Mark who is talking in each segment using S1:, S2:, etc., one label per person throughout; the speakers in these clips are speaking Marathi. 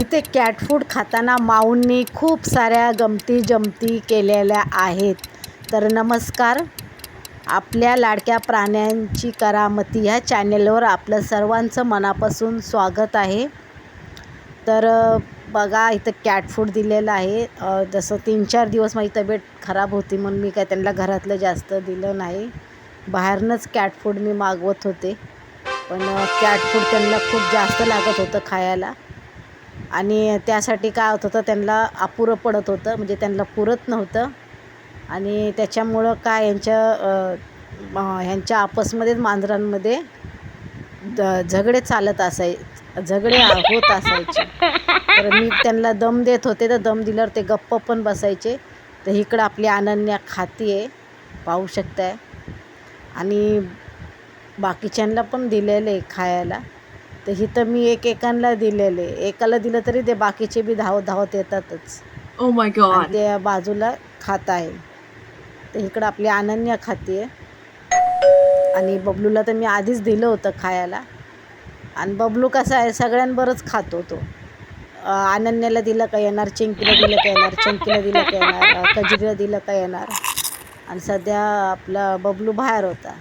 S1: इथे कॅट फूड खाताना माऊंनी खूप साऱ्या गमती जमती केलेल्या आहेत. तर नमस्कार. आपल्या लाडक्या प्राण्यांची करामती ह्या चॅनेलवर आपलं सर्वांचं मनापासून स्वागत आहे. तर बघा इथं कॅट फूड दिलेलं आहे. जसं तीन चार दिवस माझी तब्येत खराब होती म्हणून मी काय त्यांना घरातलं जास्त दिलं नाही. बाहेरनंच कॅट फूड मी मागवत होते. पण कॅट फूड त्यांना खूप जास्त लागत होतं खायला. आणि त्यासाठी काय होत होतं त्यांना अपुरं पडत होतं म्हणजे त्यांना पुरत नव्हतं. आणि त्याच्यामुळं काय यांच्या ह्यांच्या आपसमध्येच मांजरांमध्ये द झगडे चालत असाय झगडे होत असायचे. तर मी त्यांना दम देत होते तर दम दिल्यावर ते गप्प पण बसायचे. तर इकडं आपली अनन्या खाती आहे पाहू शकताय. आणि बाकीच्यांना पण दिलेलं आहे खायला. तर इथं मी एक एकांना दिलेले. एकाला दिलं तरी ते बाकीचे बी धावत धावत येतातच.
S2: Oh
S1: आणि. ते बाजूला खात आहे. तर इकडं आपली अनन्या खाते. आणि बबलूला तर मी आधीच दिलं होतं खायला. आणि बबलू कसा आहे सगळ्यांबरच खातो तो. अं, अनन्याला दिलं का येणार चिंकीला दिलं का येणार चंकीला दिलं का येणार अं, कजरीला दिलं का येणार. आणि सध्या आपला बबलू बाहेर होता.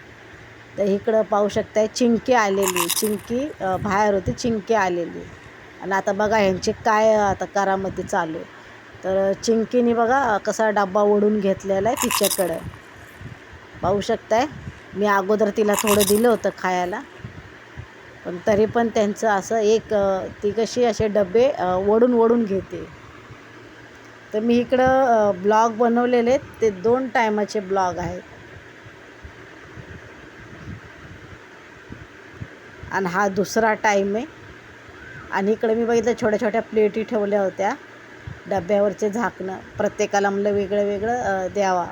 S1: तर इकडं पाहू शकताय चिंकी आलेली. चिंकी बाहेर होती चिंकी आलेली. आणि आता बघा ह्यांचे काय आता करामध्ये चालू आहे. तर चिंकीने बघा कसा डब्बा ओढून घेतलेला आहे तिच्याकडं. पाहू शकताय? मी अगोदर तिला थोडं दिलं होतं खायला. पण तरी पण त्यांचं असं एक ती कशी असे डबे ओढून ओढून घेते. तर मी इकडं ब्लॉग बनवलेले आहेत. ते दोन टायमाचे ब्लॉग आहेत. आणि हा दुसरा टाईम आहे. आणि इकडे मी बघितलं छोट्या छोट्या प्लेटी ठेवल्या होत्या. डब्यावरचे झाकणं प्रत्येकाला म्हणलं वेगळं वेगळं द्यावा.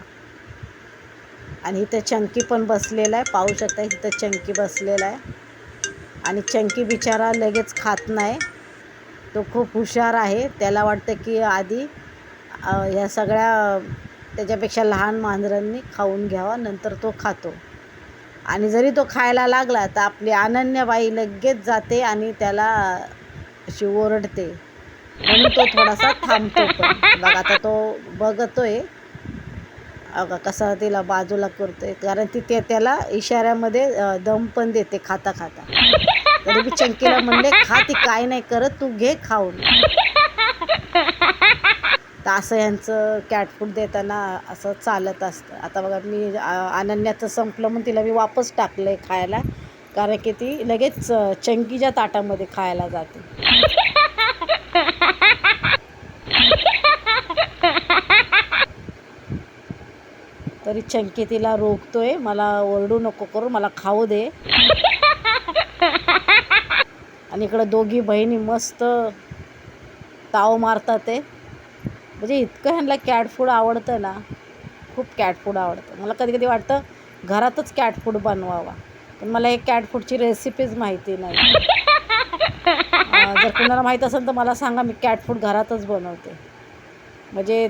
S1: आणि इथं चंकी पण बसलेला आहे. पाहू शकता इथं चंकी बसलेला आहे. आणि चंकी बिचारा लगेच खात नाही. तो खूप हुशार आहे. त्याला वाटतं की आधी ह्या सगळ्या त्याच्यापेक्षा लहान मांजरांनी खाऊन घ्यावा नंतर तो खातो. आणि जरी तो खायला लागला तर आपली अनन्यबाई लगेच जाते आणि त्याला अशी ओरडते. म्हणून तो थोडासा थांबतो पण. बघा आता तो बघतोय. अगं कसा तिला बाजूला करतोय. कारण ती ते त्याला इशाऱ्यामध्ये दम पण देते खाता खाता तरी मी चंकीला म्हणले खा ती काय नाही करत तू घे खाऊन. तर असं यांचं कॅट फूड देताना असं चालत असतं. आता बघा मी अनन्याचं संपलं म्हणून तिला मी वापस टाकलं आहे खायला कारण की ती लगेच चंकीच्या ताटामध्ये खायला जाते. तरी चंकी तिला रोखतोय मला ओरडू नको करू मला खाऊ दे. आणि इकडं दोघी बहिणी मस्त ताव मारतात ते. म्हणजे इतकं ह्यांना कॅट फूड आवडतं ना खूप कॅट फूड आवडतं. मला कधी कधी वाटतं घरातच कॅट फूड बनवावा. पण मला हे कॅट फूडची रेसिपीज माहिती नाही. जर कुणाला माहीत असेल तर मला सांगा मी कॅट फूड घरातच बनवते. म्हणजे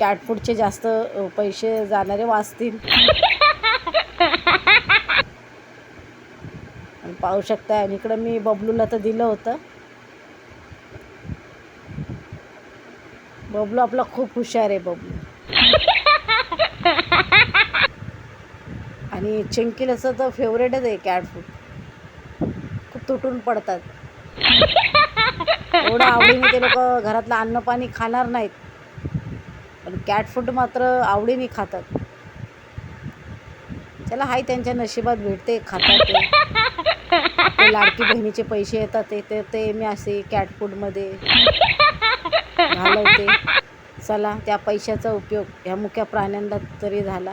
S1: कॅट फूडचे जास्त पैसे जाणारे वाचतील. पाहू शकताय. आणि इकडं मी बबलूला तर दिलं होतं. बबलू आपला खूप हुशार आहे बबलू. आणि चिंकीलाचं तर फेवरेटच आहे कॅट फूड खूप तुटून पडतात. एवढं आवडीने ते लोक घरातलं अन्न पाणी खाणार नाहीत. पण कॅट फूड मात्र आवडीने खातात. त्याला हाय त्यांच्या नशिबात भेटते खातात ते. लाडकी बहिणीचे पैसे येतात ते ते ते मी असे कॅट फूडमध्ये घालवते. चला त्या पैशाचा उपयोग ह्या मुख्या प्राण्यांना तरी झाला.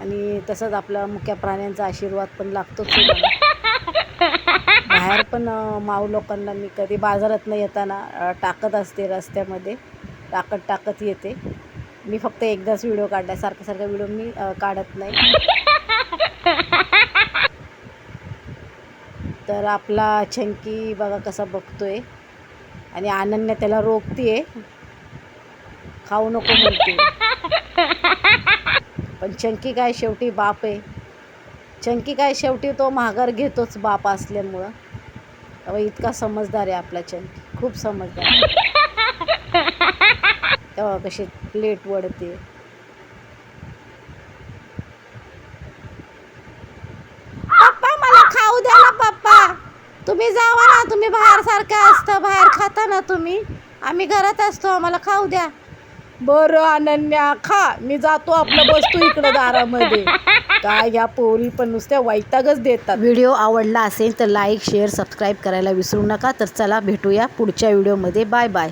S1: आणि तसंच आपला मुख्या प्राण्यांचा आशीर्वाद पण लागतोच बाहेर पण माऊ लोकांना मी कधी बाजारातनं येताना टाकत असते रस्त्यामध्ये. टाकत टाकत येते. मी फक्त एकदाच व्हिडिओ काढला. सारखा सारखा व्हिडिओ मी काढत नाही. तर आपला छंकी बघा कसा बघतोय. आणि अनन्या त्याला रोखतीये. खाऊ नको म्हणते. पण चंकी काय शेवटी बाप आहे. चंकी काय शेवटी तो माघार घेतोच बाप असल्यामुळं. तेव्हा इतका समजदार आहे आपला चंकी खूप समजदार आहे. तेव्हा कशी प्लेट वडते पप्पा मला खाऊ द्या ना पप्पा तुम्ही जावा ना तुम्ही बाहेर सारखं असतं बाहेर खाता ना तुम्ही. आम्ही घरात असतो आम्हाला खाऊ द्या. बरं अनन्या खा. मी जातो आपलं बसतो इकडं दारामध्ये. काय या पोरी पण नुसत्या वैतागच देतात. व्हिडिओ आवडला असेल तर लाईक शेअर सबस्क्राईब करायला विसरू नका. तर चला भेटूया पुढच्या व्हिडिओमध्ये. Bye bye.